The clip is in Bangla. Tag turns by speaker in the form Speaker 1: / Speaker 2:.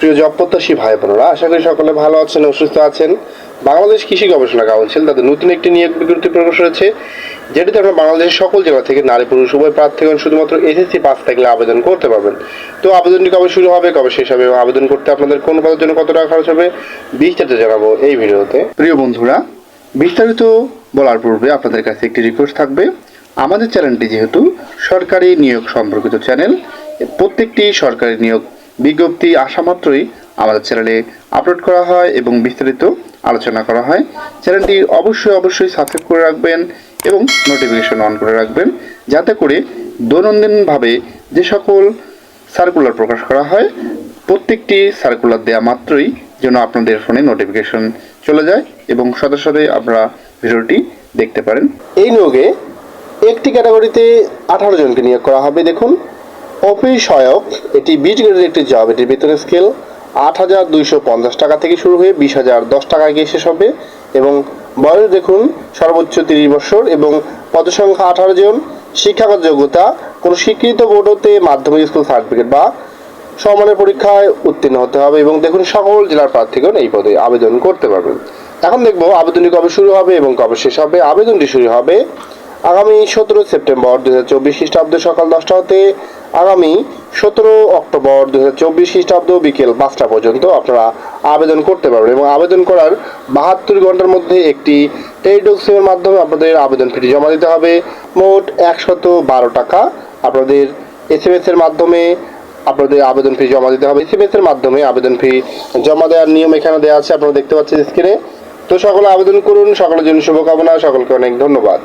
Speaker 1: প্রিয় জব প্রত্যাশী ভাই বোনেরা, আশা করি সকলে ভালো আছেন ও সুস্থ আছেন। বাংলাদেশ কৃষি গবেষণা কাউন্সিল তাদের নতুন একটি নিয়োগ বিজ্ঞপ্তি প্রকাশ করেছে, যেটিতে আপনারা বাংলাদেশের সকল জেলা থেকে নারী, পুরুষ, উভয় প্রার্থীগণ শুধুমাত্র এসএসসি পাস থাকলে আবেদন করতে পারবেন। তো আবেদনটি কবে শুরু হবে, কবে শেষ হবে আবেদন করতে আপনাদের কোন পদের জন্য কত টাকা খরচ হবে, বিস্তারিত জানাব এই ভিডিওতে। প্রিয় বন্ধুরা, বিস্তারিত বলার পূর্বে আপনাদের কাছে একটি রিকোয়েস্ট থাকবে। আমাদের চ্যানেলটি যেহেতু সরকারি নিয়োগ সম্পর্কিত চ্যানেল, প্রত্যেকটি সরকারি নিয়োগ বিজ্ঞপ্তি আসা মাত্রই আমাদের চ্যানেলে আপলোড করা হয় এবং বিস্তারিত আলোচনা করা হয়। চ্যানেলটি অবশ্যই অবশ্যই সাবস্ক্রাইব করে রাখবেন এবং নোটিফিকেশন অন করে রাখবেন যাতে করে দৈনন্দিনভাবে যে সকল সার্কুলার প্রকাশ করা হয়, প্রত্যেকটি সার্কুলার দেওয়া মাত্রই যেন আপনাদের ফোনে নোটিফিকেশন চলে যায় এবং সাথে সাথে আপনারা ভিডিওটি দেখতে পারেন। এই নিয়োগে একটি ক্যাটাগরিতে আঠারো জনকে নিয়োগ করা হবে। দেখুন অফিস সহায়ক, এটি বিট গ্রেডের একটি জব এটির বেতনের স্কেল আট হাজার দুইশো পঞ্চাশ টাকা থেকে শুরু হয়ে বিশ হাজার দশ টাকায় গিয়ে শেষ হবে এবং বয়স দেখুন, সর্বোচ্চ তিরিশ বছর এবং পদসংখ্যা আঠারো জন, শিক্ষাগত যোগ্যতা, কোনো স্বীকৃত বোর্ড হতে মাধ্যমিক স্কুল সার্টিফিকেট বা সমানের পরীক্ষায় উত্তীর্ণ হতে হবে এবং দেখুন, সকল জেলার প্রার্থীগণ এই পদে আবেদন করতে পারবেন। এখন দেখব আবেদনটি কবে শুরু হবে এবং কবে শেষ হবে। আবেদনটি শুরু হবে আগামী সতেরো সেপ্টেম্বর দু হাজার চব্বিশ খ্রিস্টাব্দ সকাল দশটা হতে আগামী সতেরো অক্টোবর দু হাজার চব্বিশ খ্রিস্টাব্দ বিকেল পাঁচটা পর্যন্ত আপনারা আবেদন করতে পারবেন এবং আবেদন করার বাহাত্তর ঘণ্টার মধ্যে একটি টেলিডক্সিমের মাধ্যমে আপনাদের আবেদন ফিটি জমা দিতে হবে। মোট একশত বারো টাকা আপনাদের এস এম এস এর মাধ্যমে আপনাদের আবেদন ফি জমা দিতে হবে। এস এম এস এর মাধ্যমে আবেদন ফি জমা দেওয়ার নিয়ম এখানে দেওয়া আছে, আপনারা দেখতে পাচ্ছেন স্ক্রিনে তো সকলে আবেদন করুন, সকলের জন্য শুভকামনা, সকলকে অনেক ধন্যবাদ।